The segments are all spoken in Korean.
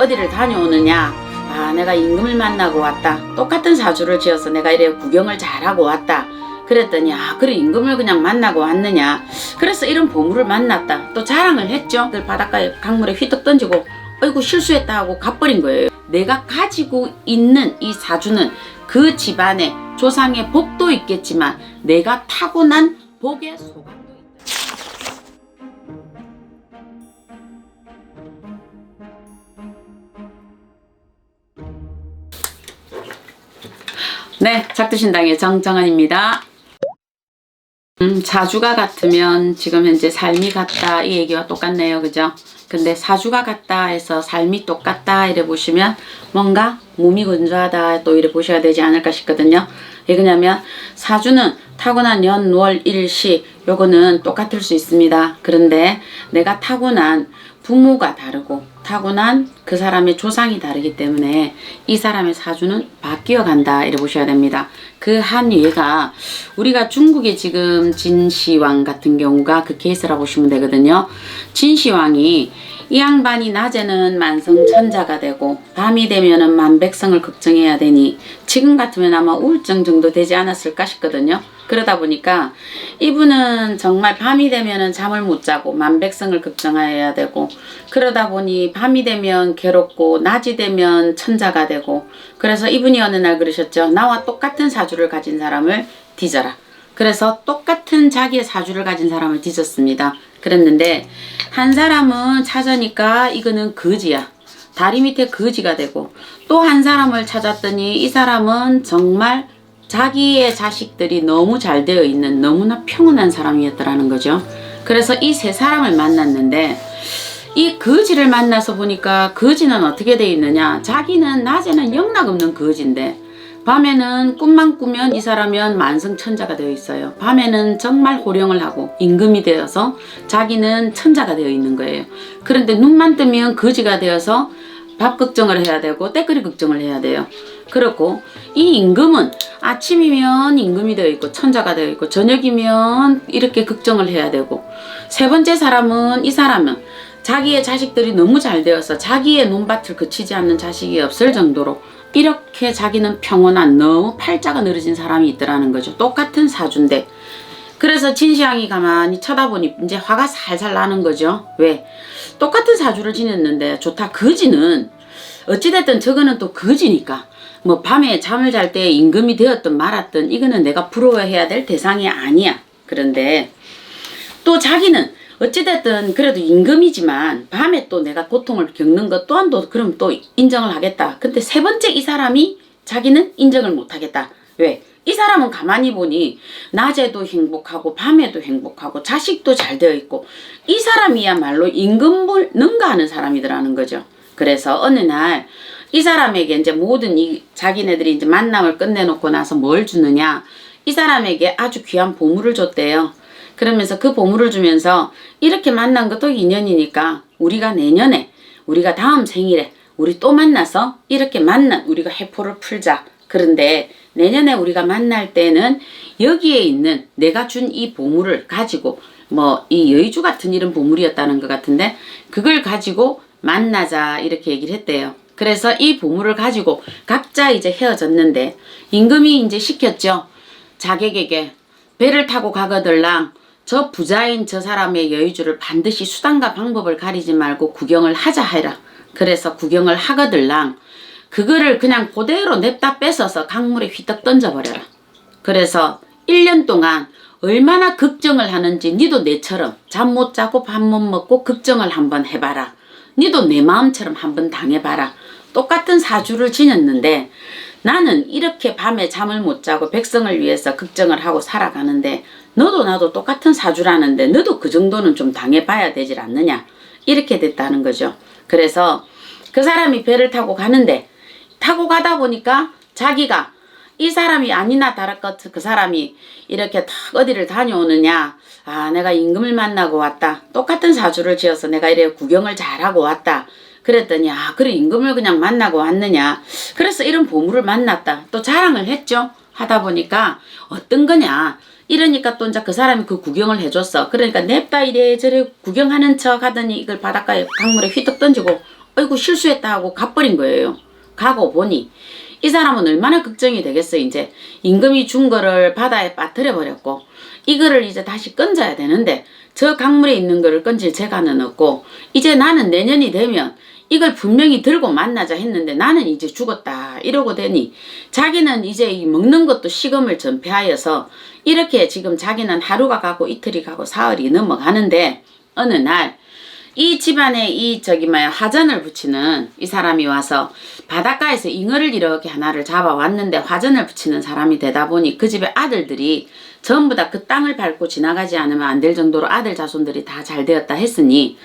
어디를 다녀오느냐? 아 내가 임금을 만나고 왔다. 똑같은 사주를 지어서 내가 이래 구경을 잘하고 왔다. 그랬더니 아 그래 임금을 그냥 만나고 왔느냐? 그래서 이런 보물을 만났다. 또 자랑을 했죠. 그 바닷가에 강물에 휘떡 던지고 어이구 실수했다 하고 가버린 거예요. 내가 가지고 있는 이 사주는 그 집안의 조상의 복도 있겠지만 내가 타고난 복의 소감 네, 작두신당의 정정은입니다. 음, 사주가 같으면 지금 현재 삶이 같다 이 얘기와 똑같네요. 그죠? 근데 사주가 같다 해서 삶이 똑같다 이래 보시면 뭔가 몸이 건조하다 또 이래 보셔야 되지 않을까 싶거든요. 왜 그러냐면 사주는 타고난 연, 월, 일, 시 요거는 똑같을 수 있습니다. 그런데 내가 타고난 부모가 다르고 타고난 그 사람의 조상이 다르기 때문에 이 사람의 사주는 바뀌어 간다 이래 보셔야 됩니다. 그 한 예가 우리가 중국의 지금 진시황 같은 경우가 그 케이스라고 보시면 되거든요. 진시황이 이 양반이 낮에는 만성천자가 되고 밤이 되면은 만백성을 걱정해야 되니 지금 같으면 아마 우울증 정도 되지 않았을까 싶거든요. 그러다 보니까 이분은 정말 밤이 되면은 잠을 못 자고 만백성을 걱정해야 되고 그러다 보니 밤이 되면 괴롭고 낮이 되면 천자가 되고 그래서 이분이 어느 날 그러셨죠. 나와 똑같은 사주를 가진 사람을 뒤져라. 그래서 똑같은 자기의 사주를 가진 사람을 뒤졌습니다. 그랬는데 한 사람은 찾으니까 이거는 거지야. 다리 밑에 거지가 되고 또 한 사람을 찾았더니 이 사람은 정말 자기의 자식들이 너무 잘 되어 있는 너무나 평온한 사람이었더라는 거죠. 그래서 이 세 사람을 만났는데 이 거지를 만나서 보니까 거지는 어떻게 되어 있느냐 자기는 낮에는 영락 없는 거지인데 밤에는 꿈만 꾸면 이 사람은 만성천자가 되어 있어요. 밤에는 정말 호령을 하고 임금이 되어서 자기는 천자가 되어 있는 거예요. 그런데 눈만 뜨면 거지가 되어서 밥 걱정을 해야 되고 때거리 걱정을 해야 돼요. 그렇고 이 임금은 아침이면 임금이 되어 있고 천자가 되어 있고 저녁이면 이렇게 걱정을 해야 되고 세 번째 사람은 이 사람은 자기의 자식들이 너무 잘 되어서 자기의 논밭을 그치지 않는 자식이 없을 정도로 이렇게 자기는 평온한 너무 팔자가 늘어진 사람이 있더라는 거죠. 똑같은 사주인데 그래서 진시황이 가만히 쳐다보니 이제 화가 살살 나는 거죠. 왜? 똑같은 사주를 지냈는데 좋다. 거지는 어찌됐든 저거는 또 거지니까 뭐 밤에 잠을 잘 때 임금이 되었든 말았든 이거는 내가 부러워해야 될 대상이 아니야. 그런데 또 자기는 어찌됐든 그래도 임금이지만 밤에 또 내가 고통을 겪는 것 또한도 그럼 또 인정을 하겠다. 근데 세 번째 이 사람이 자기는 인정을 못 하겠다. 왜? 이 사람은 가만히 보니 낮에도 행복하고 밤에도 행복하고 자식도 잘 되어 있고 이 사람이야말로 임금을 능가하는 사람이더라는 거죠. 그래서 어느 날 이 사람에게 이제 모든 이 자기네들이 이제 만남을 끝내놓고 나서 뭘 주느냐 이 사람에게 아주 귀한 보물을 줬대요. 그러면서 그 보물을 주면서 이렇게 만난 것도 인연이니까 우리가 내년에 우리가 다음 생일에 우리 또 만나서 이렇게 만난 우리가 해포를 풀자. 그런데 내년에 우리가 만날 때는 여기에 있는 내가 준 이 보물을 가지고 뭐 이 여의주 같은 이런 보물이었다는 것 같은데 그걸 가지고 만나자 이렇게 얘기를 했대요. 그래서 이 보물을 가지고 각자 이제 헤어졌는데 임금이 이제 시켰죠. 자객에게 배를 타고 가거들랑 저 부자인 저 사람의 여의주를 반드시 수단과 방법을 가리지 말고 구경을 하자 해라. 그래서 구경을 하거들랑 그거를 그냥 그대로 냅다 뺏어서 강물에 휘떡 던져버려라. 그래서 1년 동안 얼마나 걱정을 하는지 니도 내처럼 잠 못 자고 밥 못 먹고 걱정을 한번 해봐라. 니도 내 마음처럼 한번 당해봐라. 똑같은 사주를 지녔는데 나는 이렇게 밤에 잠을 못 자고 백성을 위해서 걱정을 하고 살아가는데 너도 나도 똑같은 사주라는데 너도 그 정도는 좀 당해봐야 되질 않느냐? 이렇게 됐다는 거죠. 그래서 그 사람이 배를 타고 가는데 타고 가다 보니까 자기가 이 사람이 아니나 다를 것 그 사람이 이렇게 탁 어디를 다녀오느냐? 아 내가 임금을 만나고 왔다. 똑같은 사주를 지어서 내가 이래 구경을 잘하고 왔다 그랬더니 아 그래 임금을 그냥 만나고 왔느냐. 그래서 이런 보물을 만났다. 또 자랑을 했죠. 하다 보니까 어떤 거냐. 이러니까 또 이제 그 사람이 그 구경을 해줬어. 그러니까 냅다 이래저래 구경하는 척 하더니 이걸 바닷가에 강물에 휘떡 던지고 아이고 실수했다 하고 가버린 거예요. 가고 보니 이 사람은 얼마나 걱정이 되겠어 이제. 임금이 준 거를 바다에 빠뜨려 버렸고 이거를 이제 다시 건져야 되는데 저 강물에 있는 거를 건질 재간은 없고 이제 나는 내년이 되면 이걸 분명히 들고 만나자 했는데 나는 이제 죽었다 이러고 되니 자기는 이제 이 먹는 것도 식음을 전폐하여서 이렇게 지금 자기는 하루가 가고 이틀이 가고 사흘이 넘어가는데 어느 날 이 집안에 이 저기 뭐야 화전을 붙이는 이 사람이 와서 바닷가에서 잉어를 이렇게 하나를 잡아 왔는데 화전을 붙이는 사람이 되다 보니 그 집의 아들들이 전부 다 그 땅을 밟고 지나가지 않으면 안 될 정도로 아들 자손들이 다 잘 되었다 했으니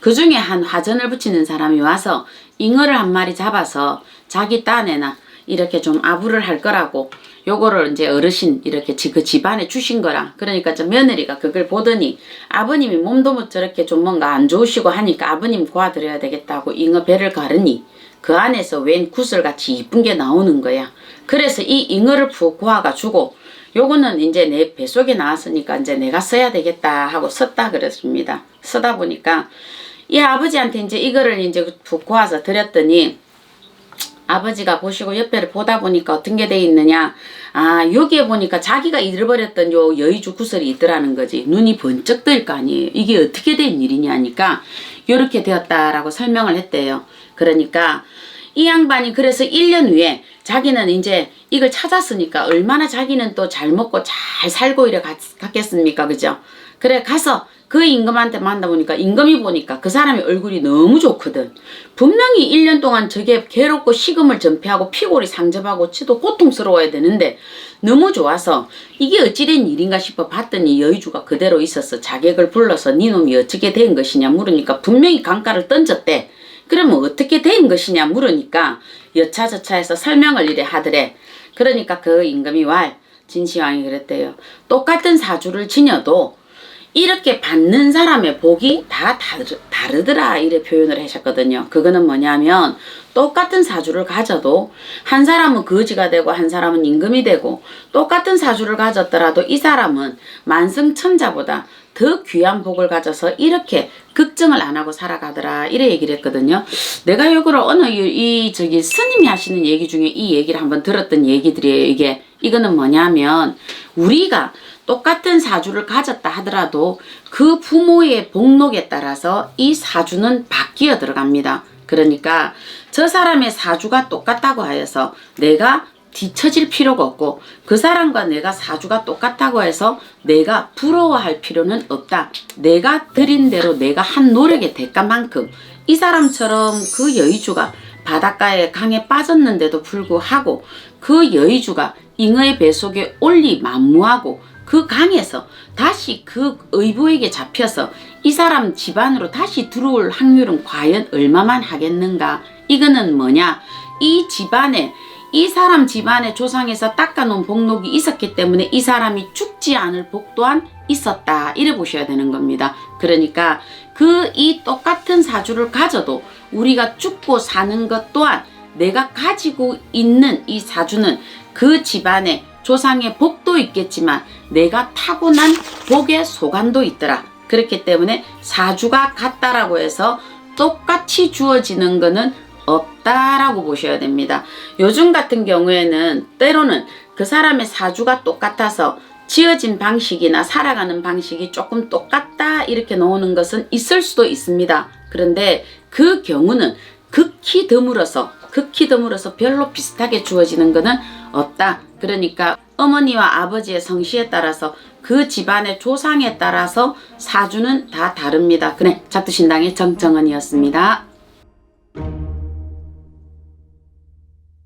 그 중에 한 화전을 붙이는 사람이 와서 잉어를 한 마리 잡아서 자기 딴에나 이렇게 좀 아부를 할 거라고 요거를 이제 어르신 이렇게 지- 그 집안에 주신 거라. 그러니까 저 며느리가 그걸 보더니 아버님이 몸도 못 저렇게 좀 뭔가 안 좋으시고 하니까 아버님 구해드려야 되겠다고 잉어 배를 가르니 그 안에서 웬 구슬같이 이쁜 게 나오는 거야 그래서 이 잉어를 푹 구아가 주고 요거는 이제 내 뱃속에 나왔으니까 이제 내가 써야 되겠다 하고 썼다 그랬습니다 쓰다 보니까 이 아버지한테 이제 이거를 이제 푹 구아서 드렸더니 아버지가 보시고 옆에를 보다 보니까 어떤 게 돼 있느냐. 아, 여기에 보니까 자기가 잃어버렸던 요 여의주 구슬이 있더라는 거지. 눈이 번쩍 뜰 거 아니에요. 이게 어떻게 된 일이냐 하니까 요렇게 되었다라고 설명을 했대요. 그러니까 이 양반이 그래서 1년 후에 자기는 이제 이걸 찾았으니까 얼마나 자기는 또 잘 먹고 잘 살고 이래 갔, 갔겠습니까? 그죠? 그래 가서 그 임금한테 만나보니까 임금이 보니까 그 사람의 얼굴이 너무 좋거든. 분명히 1년 동안 저게 괴롭고 식음을 전폐하고 피골이 상접하고 치도 고통스러워야 되는데 너무 좋아서 이게 어찌된 일인가 싶어 봤더니 여의주가 그대로 있어서 자객을 불러서 니놈이 어떻게 된 것이냐 물으니까 분명히 강가를 던졌대. 그러면 어떻게 된 것이냐 물으니까 여차저차해서 설명을 이래 하더래. 그러니까 그 임금이 왈 진시황이 그랬대요. 똑같은 사주를 지녀도 이렇게 받는 사람의 복이 다 다르, 다르더라 이래 표현을 하셨거든요. 그거는 뭐냐면 똑같은 사주를 가져도 한 사람은 거지가 되고 한 사람은 임금이 되고 똑같은 사주를 가졌더라도 이 사람은 만승천자보다 더 귀한 복을 가져서 이렇게 걱정을 안 하고 살아가더라 이래 얘기를 했거든요. 내가 이거를 어느 이, 이 저기 스님이 하시는 얘기 중에 이 얘기를 한번 들었던 얘기들이에요. 이게 이거는 뭐냐면 우리가 똑같은 사주를 가졌다 하더라도 그 부모의 복록에 따라서 이 사주는 바뀌어 들어갑니다. 그러니까 저 사람의 사주가 똑같다고 하여서 내가 뒤처질 필요가 없고 그 사람과 내가 사주가 똑같다고 해서 내가 부러워할 필요는 없다. 내가 드린 대로 내가 한 노력의 대가만큼 이 사람처럼 그 여의주가 바닷가에 강에 빠졌는데도 불구하고 그 여의주가 잉어의 뱃속에 올리 만무하고 그 강에서 다시 그 의부에게 잡혀서 이 사람 집안으로 다시 들어올 확률은 과연 얼마만 하겠는가? 이거는 뭐냐? 이 집안에 이 사람 집안의 조상에서 닦아놓은 복록이 있었기 때문에 이 사람이 죽지 않을 복 또한 있었다. 이래 보셔야 되는 겁니다. 그러니까 그 이 똑같은 사주를 가져도 우리가 죽고 사는 것 또한 내가 가지고 있는 이 사주는 그 집안에 조상의 복도 있겠지만 내가 타고난 복의 소관도 있더라. 그렇기 때문에 사주가 같다라고 해서 똑같이 주어지는 거는 없다라고 보셔야 됩니다. 요즘 같은 경우에는 때로는 그 사람의 사주가 똑같아서 지어진 방식이나 살아가는 방식이 조금 똑같다 이렇게 나오는 것은 있을 수도 있습니다. 그런데 그 경우는 극히 드물어서 극히 드물어서 별로 비슷하게 주어지는 것은 없다. 그러니까 어머니와 아버지의 성씨에 따라서 그 집안의 조상에 따라서 사주는 다 다릅니다. 그래 작두신당의 정정은이었습니다.